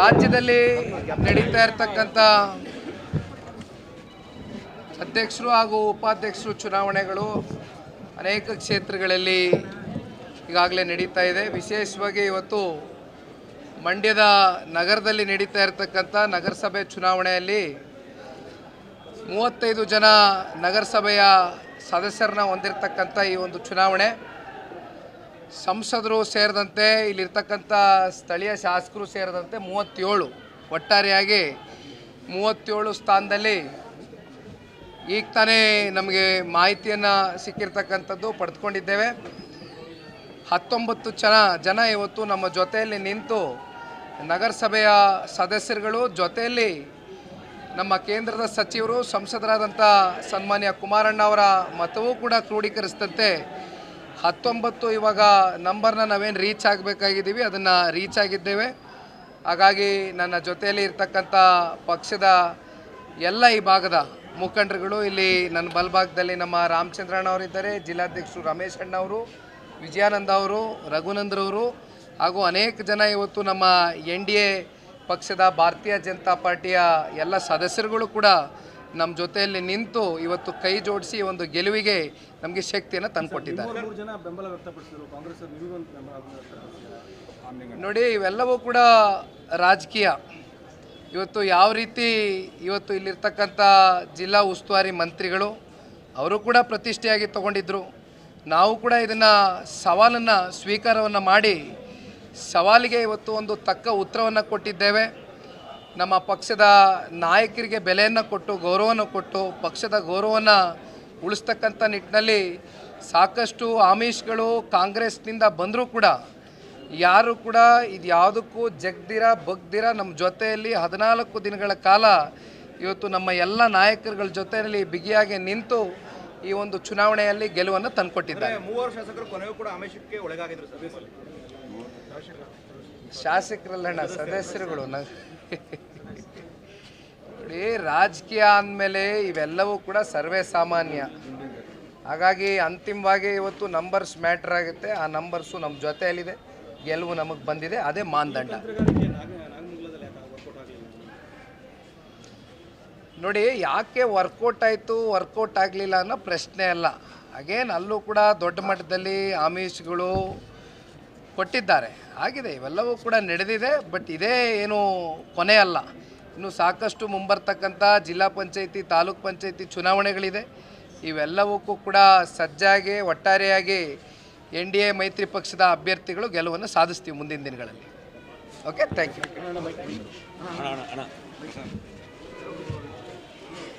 ರಾಜ್ಯದಲ್ಲಿ ನಡೀತಾ ಇರ್ತಕ್ಕಂಥ ಅಧ್ಯಕ್ಷರು ಹಾಗೂ ಉಪಾಧ್ಯಕ್ಷರು ಚುನಾವಣೆಗಳು ಅನೇಕ ಕ್ಷೇತ್ರಗಳಲ್ಲಿ ಈಗಾಗಲೇ ನಡೀತಾ ಇದೆ. ವಿಶೇಷವಾಗಿ ಇವತ್ತು ಮಂಡ್ಯದ ನಗರದಲ್ಲಿ ನಡೀತಾ ಇರತಕ್ಕಂಥ ನಗರಸಭೆ ಚುನಾವಣೆಯಲ್ಲಿ ಮೂವತ್ತೈದು ಜನ ನಗರಸಭೆಯ ಸದಸ್ಯರನ್ನ ಹೊಂದಿರತಕ್ಕಂಥ ಈ ಒಂದು ಚುನಾವಣೆ. ಸಂಸದರು ಸೇರಿದಂತೆ ಇಲ್ಲಿರ್ತಕ್ಕಂಥ ಸ್ಥಳೀಯ ಶಾಸಕರು ಸೇರಿದಂತೆ ಮೂವತ್ತೇಳು, ಒಟ್ಟಾರೆಯಾಗಿ ಮೂವತ್ತೇಳು ಸ್ಥಾನದಲ್ಲಿ ಈಗ ತಾನೇ ನಮಗೆ ಮಾಹಿತಿಯನ್ನು ಸಿಕ್ಕಿರ್ತಕ್ಕಂಥದ್ದು ಪಡೆದುಕೊಂಡಿದ್ದೇವೆ. ಹತ್ತೊಂಬತ್ತು ಜನ ಜನ ಇವತ್ತು ನಮ್ಮ ಜೊತೆಯಲ್ಲಿ ನಿಂತು ನಗರಸಭೆಯ ಸದಸ್ಯರುಗಳು, ಜೊತೆಯಲ್ಲಿ ನಮ್ಮ ಕೇಂದ್ರದ ಸಚಿವರು, ಸಂಸದರಾದಂಥ ಸನ್ಮಾನ್ಯ ಕುಮಾರಣ್ಣ ಅವರ ಮತವೂ ಕೂಡ ಕ್ರೋಢೀಕರಿಸಿದಂತೆ ಹತ್ತೊಂಬತ್ತು ಇವಾಗ ನಂಬರ್ನ ನಾವೇನು ರೀಚ್ ಆಗಬೇಕಾಗಿದ್ದೀವಿ, ಅದನ್ನು ರೀಚ್ ಆಗಿದ್ದೇವೆ. ಹಾಗಾಗಿ ನನ್ನ ಜೊತೆಯಲ್ಲಿ ಇರ್ತಕ್ಕಂಥ ಪಕ್ಷದ ಎಲ್ಲ ಈ ಭಾಗದ ಮುಖಂಡರುಗಳು, ಇಲ್ಲಿ ನನ್ನ ಬಲ್ಭಾಗದಲ್ಲಿ ನಮ್ಮ ರಾಮಚಂದ್ರಣ್ಣ ಅವರಿದ್ದಾರೆ ಜಿಲ್ಲಾಧ್ಯಕ್ಷರು ರಮೇಶ್ ಅಣ್ಣ ಅವರು, ವಿಜಯಾನಂದ ಅವರು ರಘುನಂದ್ರವರು ಹಾಗೂ ಅನೇಕ ಜನ ಇವತ್ತು ನಮ್ಮ ಎನ್ ಪಕ್ಷದ ಭಾರತೀಯ ಜನತಾ ಪಾರ್ಟಿಯ ಎಲ್ಲ ಸದಸ್ಯರುಗಳು ಕೂಡ ನಮ್ಮ ಜೊತೆಯಲ್ಲಿ ನಿಂತು ಇವತ್ತು ಕೈ ಜೋಡಿಸಿ ಒಂದು ಗೆಲುವಿಗೆ ನಮಗೆ ಶಕ್ತಿಯನ್ನು ತಂದುಕೊಟ್ಟಿದ್ದಾರೆ. ನೋಡಿ ಇವೆಲ್ಲವೂ ಕೂಡ ರಾಜಕೀಯ. ಇವತ್ತು ಯಾವ ರೀತಿ ಇವತ್ತು ಇಲ್ಲಿರ್ತಕ್ಕಂಥ ಜಿಲ್ಲಾ ಉಸ್ತುವಾರಿ ಮಂತ್ರಿಗಳು ಅವರು ಕೂಡ ಪ್ರತಿಷ್ಠೆಯಾಗಿ ತಗೊಂಡಿದ್ದರು ನಾವು ಕೂಡ ಇದನ್ನು ಸವಾಲನ್ನು ಸ್ವೀಕಾರವನ್ನು ಮಾಡಿ ಸವಾಲಿಗೆ ಇವತ್ತು ಒಂದು ತಕ್ಕ ಉತ್ತರವನ್ನು ಕೊಟ್ಟಿದ್ದೇವೆ. ನಮ್ಮ ಪಕ್ಷದ ನಾಯಕರಿಗೆ ಬೆಲೆಯನ್ನು ಕೊಟ್ಟು ಗೌರವವನ್ನು ಕೊಟ್ಟು ಪಕ್ಷದ ಗೌರವವನ್ನು ಉಳಿಸ್ತಕ್ಕಂಥ ನಿಟ್ಟಿನಲ್ಲಿ ಸಾಕಷ್ಟು ಆಮಿಷ್ಗಳು ಕಾಂಗ್ರೆಸ್ನಿಂದ ಬಂದರೂ ಕೂಡ ಯಾರು ಕೂಡ ಇದು ಯಾವುದಕ್ಕೂ ಜಗ್ದಿರ ಬಗ್ದಿರ ನಮ್ಮ ಜೊತೆಯಲ್ಲಿ ಹದಿನಾಲ್ಕು ದಿನಗಳ ಕಾಲ ಇವತ್ತು ನಮ್ಮ ಎಲ್ಲ ನಾಯಕರುಗಳ ಜೊತೆಯಲ್ಲಿ ಬಿಗಿಯಾಗಿ ನಿಂತು ಈ ಒಂದು ಚುನಾವಣೆಯಲ್ಲಿ ಗೆಲುವನ್ನು ತಂದುಕೊಟ್ಟಿದ್ದಾರೆ. ಮೂವರು ಶಾಸಕರು ಕೊನೆಗೂ ಕೂಡ ಆಮಿಷಕ್ಕೆ ಒಳಗಾಗಿದ್ರು ಶಾಸಕರಲ್ಲಣ್ಣ ಸದಸ್ಯರುಗಳು ನೋಡಿ, ರಾಜಕೀಯ ಅಂದಮೇಲೆ ಇವೆಲ್ಲವೂ ಕೂಡ ಸರ್ವೇ ಸಾಮಾನ್ಯ. ಹಾಗಾಗಿ ಅಂತಿಮವಾಗಿ ಇವತ್ತು ನಂಬರ್ಸ್ ಮ್ಯಾಟ್ರ್ ಆಗುತ್ತೆ. ಆ ನಂಬರ್ಸು ನಮ್ಮ ಜೊತೆಯಲ್ಲಿದೆ. ಗೆಲುವು ನಮಗೆ ಬಂದಿದೆ. ಅದೇ ಮಾನದಂಡ. ನೋಡಿ, ಯಾಕೆ ವರ್ಕೌಟ್ ಆಯಿತು ವರ್ಕೌಟ್ ಆಗಲಿಲ್ಲ ಅನ್ನೋ ಪ್ರಶ್ನೆ ಅಲ್ಲ. ಅಗೇನ್ ಅಲ್ಲೂ ಕೂಡ ದೊಡ್ಡ ಮಟ್ಟದಲ್ಲಿ ಆಮಿಷಗಳು ಕೊಟ್ಟಿದ್ದಾರೆ. ಆಗಿದೆ, ಇವೆಲ್ಲವೂ ಕೂಡ ನಡೆದಿದೆ, ಬಟ್ ಇದೇ ಏನು ಕೊನೆ ಅಲ್ಲ ಇನ್ನು ಸಾಕಷ್ಟು ಮುಂಬರ್ತಕ್ಕಂಥ ಜಿಲ್ಲಾ ಪಂಚಾಯಿತಿ, ತಾಲೂಕ್ ಪಂಚಾಯಿತಿ ಚುನಾವಣೆಗಳಿದೆ. ಇವೆಲ್ಲವಕ್ಕೂ ಕೂಡ ಸಜ್ಜಾಗಿ, ಒಟ್ಟಾರೆಯಾಗಿ ಎನ್ ಡಿ ಎ, ಮೈತ್ರಿ ಪಕ್ಷದ ಅಭ್ಯರ್ಥಿಗಳು ಗೆಲುವನ್ನು ಸಾಧಿಸ್ತೀವಿ ಮುಂದಿನ ದಿನಗಳಲ್ಲಿ. Okay thank you